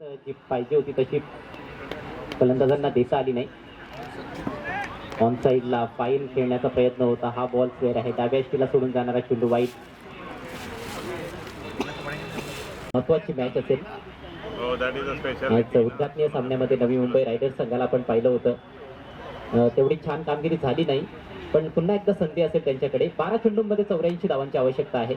जी पाहिजे होती तशी. फलंदाजांना देता आली नाही. ऑन साईडला फाईन खेळण्याचा प्रयत्न होता. हा बॉल स्क्वेअर आहे. डाव्या यष्टीला सोडून जाणारा चेंडू वाईट. महत्वाची मॅच असेल. आज उद्घाटनीय सामन्यामध्ये नवी मुंबई रायडर्स संघाला आपण पाहिलं होतं. तेवढी छान कामगिरी झाली नाही. पण पुन्हा एकदा संधी असेल त्यांच्याकडे. बारा चेंडूंमध्ये चौऱ्याऐंशी धावांची आवश्यकता आहे.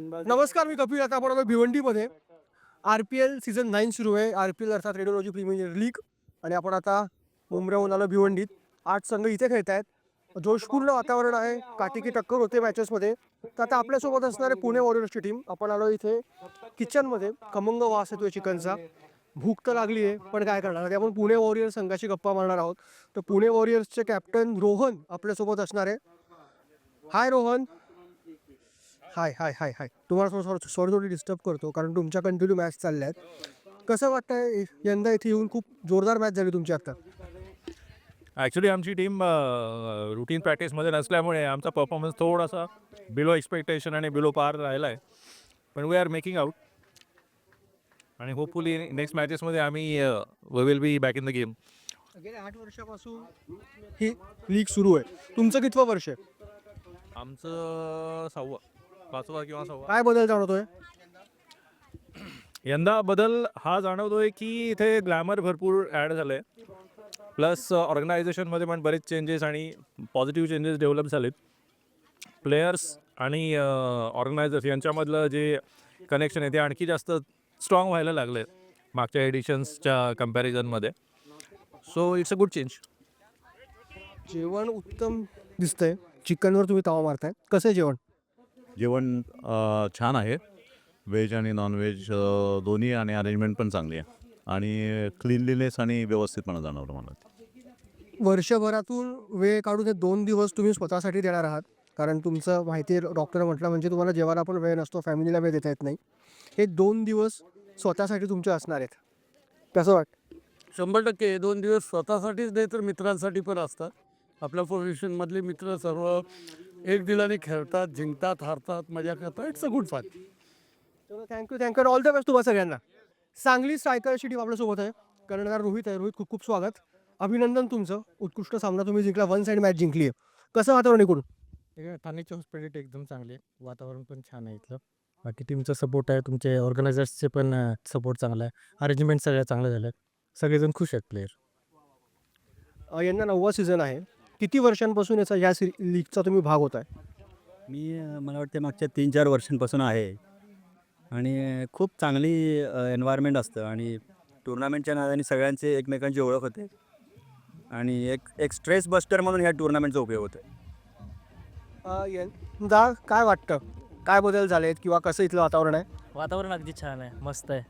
नमस्कार मी कपिल आता आपण आलो भिवंडीमध्ये. R P L season nine सुरू आहे. आर पी एल अर्थात रेडिओलॉजी प्रीमियर लीग आणि आपण आता मुंबईहून आलो भिवंडीत. आठ संघ इथे खेळत आहेत. जोशपूर्ण वातावरण आहे. काटिकी टक्कर होते मॅचेसमध्ये तर आता आपल्यासोबत असणारे पुणे वॉरियर्सची टीम आपण आलो इथे किचनमध्ये खमंग वास येतोय चिकनचा. भूक तर लागली आहे पण काय करणार? आता आपण पुणे वॉरियर्स संघाची गप्पा मारणार आहोत. तर पुणे वॉरियर्सचे कॅप्टन रोहन आपल्यासोबत असणार आहे. हाय रोहन. हाय हाय हाय हाय. तुम्हाला थोडं थोडं सॉरी थोडी डिस्टर्ब करतो कारण तुमच्या कंटिन्यू मॅच चालल्या आहेत. कसं वाटतंय यंदा इथे येऊन खूप जोरदार मॅच झाली तुमची आता? ॲक्च्युली आमची टीम रुटीन प्रॅक्टिसमध्ये नसल्यामुळे आमचा परफॉर्मन्स थोडासा बिलो एक्सपेक्टेशन आणि बिलो पार राहिला आहे पण वी आर मेकिंग आउट आणि होपफुली नेक्स्ट मॅचेसमध्ये आम्ही we will be back in the game गेल्या आठ वर्षापासून ही लीग सुरू आहे. तुमचं कितवं वर्ष आहे? आमचं सहावं. पाचवा किंवा सहावा. काय बदल जाणवतोय? यंदा बदल हा जाणवतोय की इथे ग्लॅमर भरपूर ॲड झालं आहे प्लस ऑर्गनायझेशनमध्ये पण बरेच चेंजेस आणि पॉझिटिव्ह चेंजेस डेव्हलप झालेत. प्लेयर्स आणि ऑर्गनायझर्स यांच्यामधलं जे कनेक्शन आहे ते आणखी जास्त स्ट्रॉंग व्हायला लागले मागच्या एडिशन्सच्या कम्पॅरिझनमध्ये so it's a good change जेवण उत्तम दिसतंय. चिकनवर तुम्ही तवा मारताय. कसं आहे जेवण? जेवण छान आहे. व्हेज आणि नॉनव्हेज दोन्ही आणि अरेंजमेंट पण चांगली आहे. आणि क्लिनलीनेस आणि व्यवस्थितपणा जाणवलं मला. वर्षभरातून वेळ काढून हे दोन दिवस तुम्ही स्वतःसाठी देणार आहात. कारण तुमचं माहिती डॉक्टर म्हटलं म्हणजे तुम्हाला जेवायला पण वेळ नसतो फॅमिलीला वेळ देता येत नाही. हे दोन दिवस स्वतःसाठी तुमचे असणार आहेत. कसं वाटतं शंभर टक्के. हे दोन दिवस स्वतःसाठीच नाही तर मित्रांसाठी पण असतात. आपल्या प्रोफेशनमधले मित्र सर्व एक दिलाने खेळतात जिंकतात हारतात मजा करतात. इट्स अ गुड फन चलो thank you thank you all the best तुम्हाला सगळ्यांना. सांगली स्ट्रायकरची टीम आपल्यासोबत आहे. कर्णधार रोहित आहे. रोहित खूप खूप स्वागत. अभिनंदन तुमचं. उत्कृष्ट सामना तुम्ही जिंकला. वन साईड मॅच जिंकली आहे कसं वातावरण एकूण ठाण्याची हॉस्पिटॅलिटी एकदम चांगली आहे. वातावरण पण छान आहे इथलं. बाकी टीमचा सपोर्ट आहे. तुमचे ऑर्गनायझर्सचे पण सपोर्ट चांगला आहे. अरेंजमेंट सगळ्या चांगल्या झाल्या आहेत सगळेजण खुश आहेत प्लेयर अं, यंदा नववा सीझन आहे. किती वर्षांपासून याचा या सी लीगचा तुम्ही भाग होत आहे मी मला वाटते मागच्या तीन चार वर्षांपासून आहे. आणि खूप चांगली एन्व्हायरमेंट असतं आणि टुर्नामेंटच्या नादाने सगळ्यांचे एकमेकांची ओळख होते. आणि एक एक स्ट्रेस बस्टर म्हणून ह्या टुर्नामेंटचा उपयोग होतो यंदा काय वाटतं? काय बदल झाले आहेत किंवा कसं इथलं वातावरण आहे? वातावरण अगदी छान आहे मस्त आहे.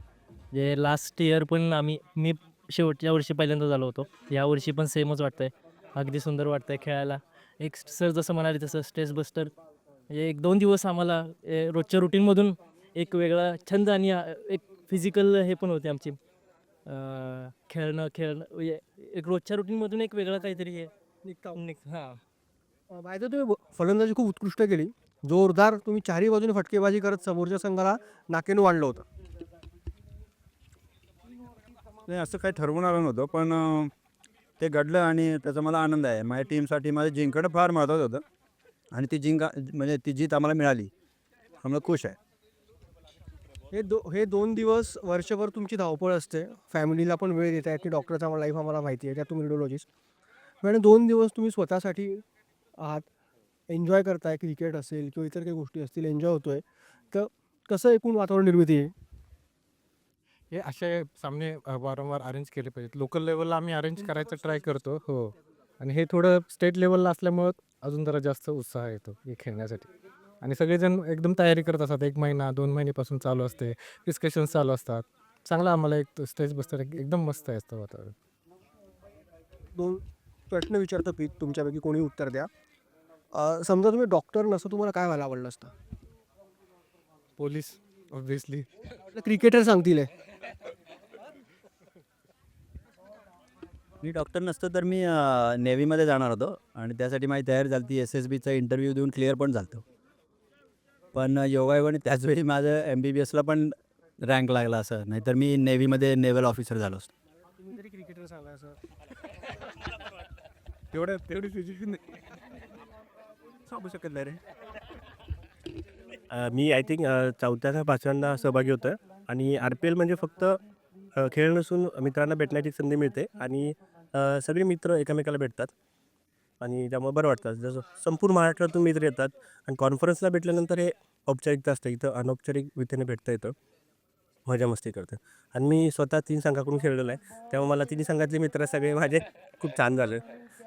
जे लास्ट इयर पण आम्ही मी शेवटच्या वर्षी पहिल्यांदा झालो होतो. या वर्षी पण सेमच वाटतंय. अगदी सुंदर वाटतंय खेळायला. एक सर जसं म्हणाले तसं स्ट्रेस बस्टर म्हणजे एक दोन दिवस आम्हाला ए, रोजच्या रुटीनमधून एक वेगळा छंद आणि एक फिजिकल हे पण होते आमची. खेळणं खेळणं म्हणजे एक रोजच्या रुटीनमधून एक वेगळं काहीतरी हे निघ- हां. माहिती तुम्ही फलंदाजी खूप उत्कृष्ट केली. जोरदार तुम्ही चारही बाजूने फटकेबाजी करत समोरच्या संघाला नाकेनं आणलं होतं. नाही असं काही ठरवून आलं नव्हतं पण ते घडलं आणि त्याचा मला आनंद आहे. माझ्या टीमसाठी माझं जिंकणं फार महत्त्वाचं होतं. आणि ती जिंका म्हणजे ती जीत आम्हाला मिळाली. आम्हाला खुश आहे. हे दो हे दोन दिवस वर्षभर तुमची धावपळ असते. फॅमिलीला पण वेळ देत आहे की डॉक्टरचा लाईफ आम्हाला माहिती आहे. त्या तुम्ही रेडिओलॉजिस्ट मॅडम दोन दिवस तुम्ही स्वतःसाठी आहात. एन्जॉय करताय. क्रिकेट असेल किंवा इतर काही गोष्टी असतील. एन्जॉय होतोय. तर कसं एकूण वातावरण निर्मिती आहे? हे असे सामने अ, वारंवार अरेंज केले पाहिजेत. लोकल लेवलला आम्ही अरेंज करायचं ट्राय करतो हो. आणि हे थोडं स्टेट लेवलला असल्यामुळं अजून जरा जास्त उत्साह येतो हे खेळण्यासाठी. आणि सगळेजण एकदम तयारी करत असतात. एक महिना दोन महिन्यापासून चालू असते. डिस्कशन्स चालू असतात. चांगला आम्हाला एक स्टेज बसतं एकदम मस्त आहे असतं वातावरण. दोन प्रश्न विचारतो पीक तुमच्यापैकी कोणी उत्तर द्या. अ, समजा तुम्ही डॉक्टर नसतं तुम्हाला काय व्हायला आवडलं असतं? पोलीस ऑब्व्हियसली क्रिकेटर सांगतील हे. मी डॉक्टर नसतो तर मी नेव्हीमध्ये जाणार होतो आणि त्यासाठी माझी तयारी झाली ती एस एस बीचा इंटरव्ह्यू देऊन क्लिअर पण झालं पण योगायोगाने त्याचवेळी माझं एम बी बी एसला पण रँक लागला असं. नाहीतर मी नेव्हीमध्ये नेव्हल ऑफिसर झालो असतो. तुम्ही तरी क्रिकेटर सांगा सर तेवढ्या तेवढी सिच्युएशन सांगू शकत नाही रे. मी आय थिंक चौथ्या का पाचव्यांदा सहभागी होतो आहे आणि आर पी एल म्हणजे फक्त खेळ नसून मित्रांना भेटण्याची संधी मिळते. आणि अ, सगळे मित्र एकमेकाला भेटतात आणि त्यामुळे बरं वाटतं. जसं संपूर्ण महाराष्ट्रातून मित्र येतात आणि कॉन्फरन्सला भेटल्यानंतर हे औपचारिकता असतं. इथं अनौपचारिक रीतीने भेटता येतं. मजा मस्ती करते आणि मी स्वतः तीन संघाकडून खेळलेलो आहे. तेव्हा मला तिन्ही संघातले मित्र सगळे माझे खूप छान झाले.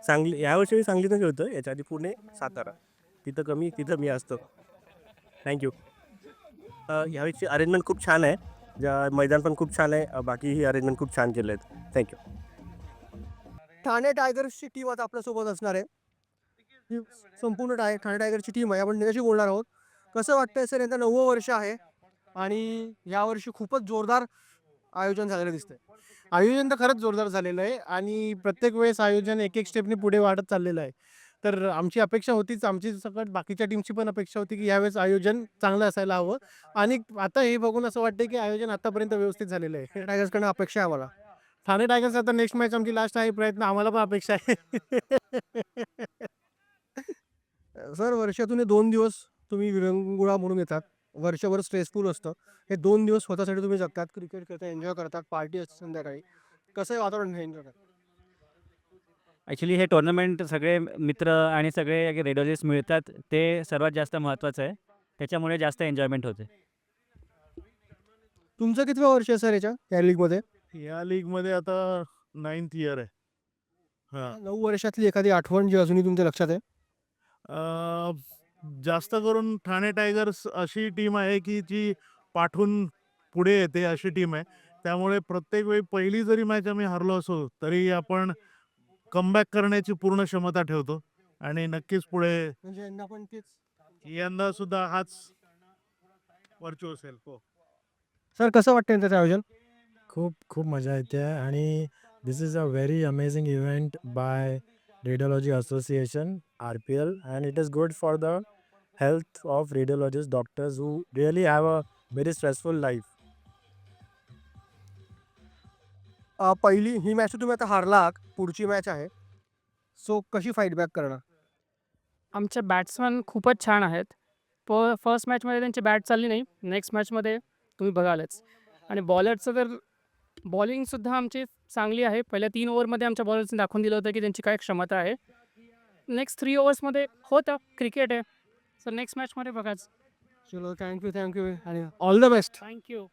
सांगली यावर्षी मी सांगलीतून खेळतो याच्या आधी पुणे सातारा. तिथं कमी तिथं मी असतो. थँक्यू ह्यावेळीची अरेंजमेंट खूप छान आहे. ज्या मैदान पण खूप छान आहे. अ, बाकीही अरेंजमेंट खूप छान केले आहेत थँक्यू ठाणे टायगर्सची टीम आता आपल्यासोबत असणार आहे. ही संपूर्ण टाय ठाणे टायगरची टीम आहे. आपण त्याच्याशी बोलणार आहोत. कसं वाटतंय सर यांचं नववं वर्ष आहे आणि यावर्षी खूपच जोरदार आयोजन झालेलं दिसतंय. आयोजन तर खरंच जोरदार झालेलं आहे आणि प्रत्येक वेळेस आयोजन एक एक स्टेपने पुढे वाढत चाललेलं आहे. तर आमची अपेक्षा होतीच. आमची सकट बाकीच्या टीमची पण अपेक्षा होती की यावेळेस आयोजन चांगलं असायला हवं. आणि आता हे बघून असं वाटतं की आयोजन आतापर्यंत व्यवस्थित झालेलं आहे. टायगर्सकडनं अपेक्षा आहे मला ठाणे टायगर्स आता नेक्स्ट मॅच आमची लास्ट आहे प्रयत्न आम्हाला पण अपेक्षा आहे. सर वर्षातून हे दोन दिवस तुम्ही विरंगुळा म्हणून येतात. वर्षभर स्ट्रेसफुल असतं. हे दोन दिवस स्वतःसाठी तुम्ही जगतात क्रिकेट खेळता एन्जॉय करतात पार्टी असते संध्याकाळी. कसं आहे वातावरण एन्जॉय करतात? ॲक्च्युली हे टुर्नामेंट सगळे मित्र आणि सगळे रेडोलिस्ट मिळतात ते सर्वात जास्त महत्त्वाचं आहे. त्याच्यामुळे जास्त एन्जॉयमेंट होते. तुमचं कितव्या वर्ष आहे सर याच्या? या लीगमध्ये या लीगमध्ये आता नाईन्थ इयर आहे. हां. नऊ वर्षातली एखादी आठवण जी अजूनही तुमच्या लक्षात आहे? अ, जास्त करून ठाणे टायगर्स अशी टीम आहे की जी पाठून पुढे येते अशी टीम आहे. त्यामुळे प्रत्येक वेळी पहिली जरी मॅच आम्ही हरलो असो तरी आपण कमबॅक करण्याची पूर्ण क्षमता ठेवतो आणि नक्कीच पुढे म्हणजे यांना पण तेच? यंदा सुद्धा हाच वर्चू असेल. हो. सर कसं वाटतं त्याचं आयोजन? खूप खूप मजा येते आणि this is a very amazing event by radiology association R P L and it is good for the health of radiologist doctors who really have a very stressful life uh, पहिली ही मॅच तुम्ही आता हारला पुढची match आहे. So कशी fight back करणार? आमचे बॅट्समॅन खूपच छान आहेत. प फर्स्ट मॅचमध्ये त्यांची बॅट चालली नाही नेक्स्ट मॅचमध्ये तुम्ही बघालच. आणि बॉलरचं तर बॉलिंगसुद्धा आमची चांगली आहे. पहिल्या तीन ओव्हरमध्ये आमच्या बॉलर्सने दाखवून दिलं होतं की त्यांची काय क्षमता आहे. नेक्स्ट थ्री ओव्हर्समध्ये होतं. क्रिकेट आहे. सर नेक्स्ट मॅचमध्ये बघाच. चलो थँक्यू थँक्यू आणि all the best thank you